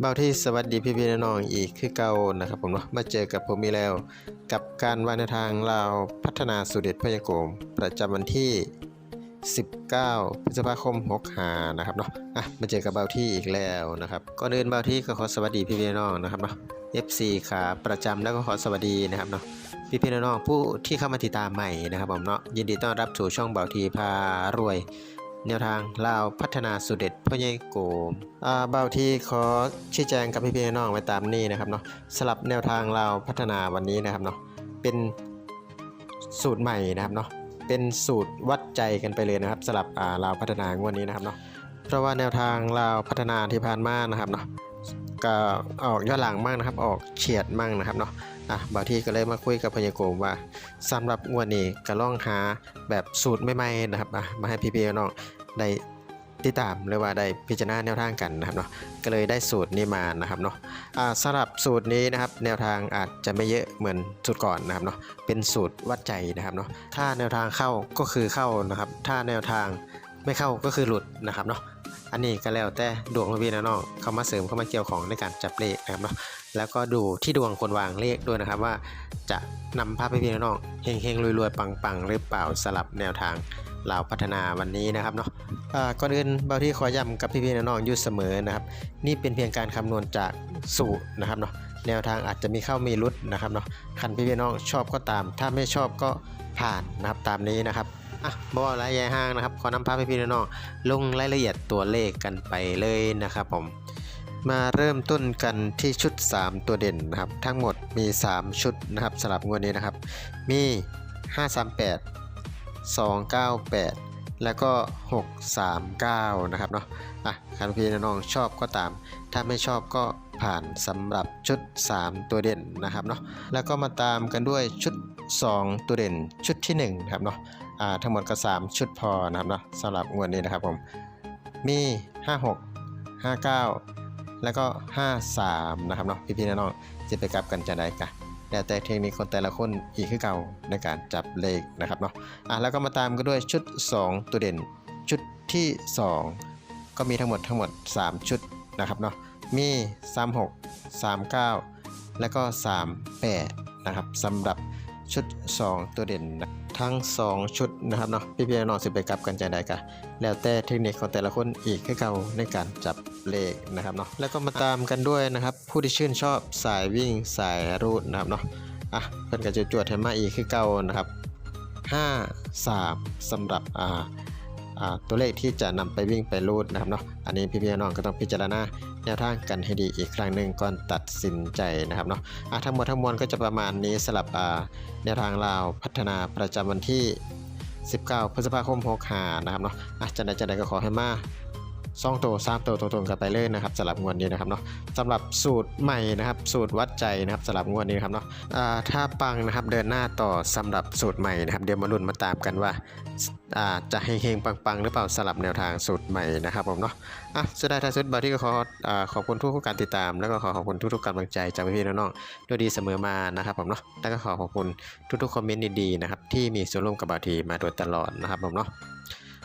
เบาที่สวัสดีพี่พี่น้องอีกคือเก่านะครับผมเนาะมาเจอกับผมอีกแล้ว กับการวานทางลาวพัฒนาสุเด็จพยาโกม ประจำวันที่ 19 พฤษภาคม65นะครับเนาะอะมาเจอกับเบาที่อีกแล้วนะครับก่อนอื่นเบาที่ก็ขอสวัสดีพี่พี่น้องนะครับเนาะ FC ขาประจำแล้วก็ขอสวัสดีนะครับเนาะพี่พี่น้องผู้ที่เข้ามาติดตามใหม่นะครับผมเนาะยินดีต้อนรับสู่ช่องเบาทีพารวย แนวทางลาวพัฒนาสุดเด็ดพ่อใหญ่โกมอ่าเบาที่ขอชี้แจงกับพี่พี่น้องๆไว้ตามนี้นะครับเนาะสลับแนวทางลาวพัฒนาวันนี้นะครับเนาะเป็นสูตรใหม่นะครับเนาะเป็นสูตรวัดใจกันไปเลยนะครับสลับอ่าลาวพัฒนางวดนี้นะครับเนาะเพราะว่าแนวทางลาวพัฒนาที่ผ่านมานะครับเนาะก็ออกย้อนหลังมากนะครับ ออกเฉียดมั่งนะครับเนาะอะบางที่ก็เลยมาคุยกับพญาโกมว่าสำหรับงวดนี้ก็ล่องหาแบบสูตรใหม่ๆนะครับอะมาให้พี่ๆน้อง ได้ติดตามหรือว่าได้พิจารณาแนวทางกันนะครับเนาะก็เลยได้สูตรนี้มานะครับเนาะสำหรับสูตรนี้นะครับแนวทางอาจจะไม่เยอะเหมือนสูตรก่อนนะครับเนาะเป็นสูตรวัดใจนะครับเนาะถ้าแนวทางเข้าก็คือเข้านะครับ ถ้าแนวทางไม่เข้าก็คือหลุดนะครับเนาะอันนี้ก็แล้วแต่ดวงของพี่น้องเข้ามาเสริมเข้ามาเกี่ยวของในการจับเลขนะครับเนาะแล้วก็ดูที่ดวงคนวางเลขด้วยนะครับว่าจะนำภาพให้พี่น้องเฮงๆรวยๆปังๆหรือเปล่าสลับแนวทาง เราพัฒนาวันนี้นะครับเนาะก่อนอื่นเบาที่ขอย้ำกับพี่ๆน้องๆอยู่เสมอนะครับ นี่เป็นเพียงการคำนวณจากสูตรนะครับเนาะแนวทางอาจจะมีเข้ามีรุดนะครับเนาะคันพี่ๆน้องชอบก็ตาม ถ้าไม่ชอบก็ผ่านนะครับตามนี้นะครับอะบอระยะห่างนะครับขอนำภาพพี่ๆน้องๆลงรายละเอียดตัวเลขกันไปเลยนะครับผมมาเริ่มต้นกันที่ชุด 3 ตัวเด่นนะครับ ทั้งหมดมี 3 ชุดนะครับสำหรับงวดนี้นะครับ มี 538 298 แล้วก็ 639 นะครับเนาะอะคันพี่น้องชอบก็ตาม ถ้าไม่ชอบก็ผ่านสำหรับชุด 3 ตัวเด่นนะครับเนาะแล้วก็มาตามกันด้วยชุด 2 ตัวเด่นชุดที่1นะครับเนาะอ่าทั้งหมดก็ 3 ชุดพอนะครับเนาะสำหรับงวดนี้นะครับผมมี 56 59 แล้วก็ 53 นะครับเนาะพี่ๆน้องๆจะไปกลับกันจะได้กะ แล้วแต่เทคนิคคนแต่ละคนอีกคือเก่าในการจับเลขนะครับเนาะอะแล้วก็มาตามกันด้วยชุด 2 ตัวเด่น ชุดที่ 2 ก็มีทั้งหมดทั้งหมด 3 ชุดนะครับเนาะมี 36 39 แล้วก็ 38 นะครับสำหรับ ชุด 2 ตัวเด่นนะทั้ง 2 ชุดนะครับเนาะพี่พี่ๆน้องๆสิไปกลับกันใจใดกะแล้วแต่เทคนิคของแต่ละคนอีกให้เก่าในการจับเลขนะครับเนาะแล้วก็มาตามกันด้วยนะครับ ผู้ที่ชื่นชอบสายวิ่งสายรูดนะครับเนาะอะเพิ่นก็จะจวดให้มาอีกคือเก่านะครับ 5 3สำหรับอ่า ตัวเลขที่จะนำไปวิ่งไปรูดนะครับเนาะอันนี้พี่พี่น้องๆก็ต้องพิจารณาแนวทางกันให้ดีอีกครั้งหนึ่งก่อนตัดสินใจนะครับเนาะอะทั้งหมดทั้งมวลก็จะประมาณนี้สลับแนวทางลาวพัฒนาประจำวันที่ 19 พฤษภาคม 65 นะครับเนาะอะจะได้จะได้ก็ขอให้มา สองตัวสามตัวตรงๆกันไปเลยนะครับสำหรับงวดนี้นะครับเนาะสำหรับสูตรใหม่นะครับ สูตรวัดใจนะครับสำหรับงวดนี้นครับเนาะถ้าปังนะครับเดินหน้าต่อสำหรับสูตรใหม่นะครับ เดี๋ยวมาลุ้นมาตามกันว่าจะเฮงๆปังๆ หรือเปล่าสำหรับแนวทางสูตรใหม่นะครับผมเนาะอะสุดท้ายท้ายสุดบาที่ก็ขอขอบคุณทุกๆการติดตาม แล้วก็ขอขอบคุณทุกๆกำลังใจจากพี่ๆน้องๆด้วยดีเสมอมานะครับผมเนาะแล้วก็ขอขอบคุณทุกๆคอมเมนต์ดีๆนะครับที่มีส่วนร่วมกับบาทีมาโดยตลอดนะครับผมเนาะ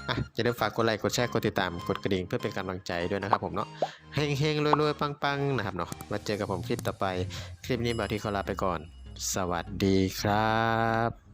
อะอย่าลืมฝากกดไลค์กดแชร์กดติดตามกดกระดิ่งเพื่อเป็นกำลังใจด้วยนะครับผมเนาะเฮงเฮงรวยรวยปังปังนะครับเนาะมาเจอกับผมคลิปต่อไป คลิปนี้บาที่ขอลาไปก่อน สวัสดีครับ